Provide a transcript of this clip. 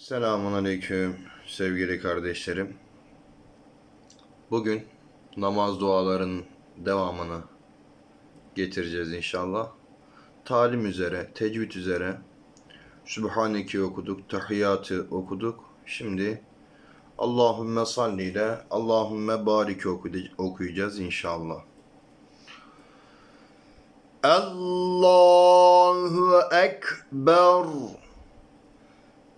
Selamun Aleyküm sevgili kardeşlerim. Bugün namaz dualarının devamını getireceğiz inşallah. Talim üzere, tecvid üzere Sübhaneki okuduk, tahiyyatı okuduk. Şimdi Allahümme salli ile Allahümme barik okuy- okuyacağız inşallah. Allahu Ekber.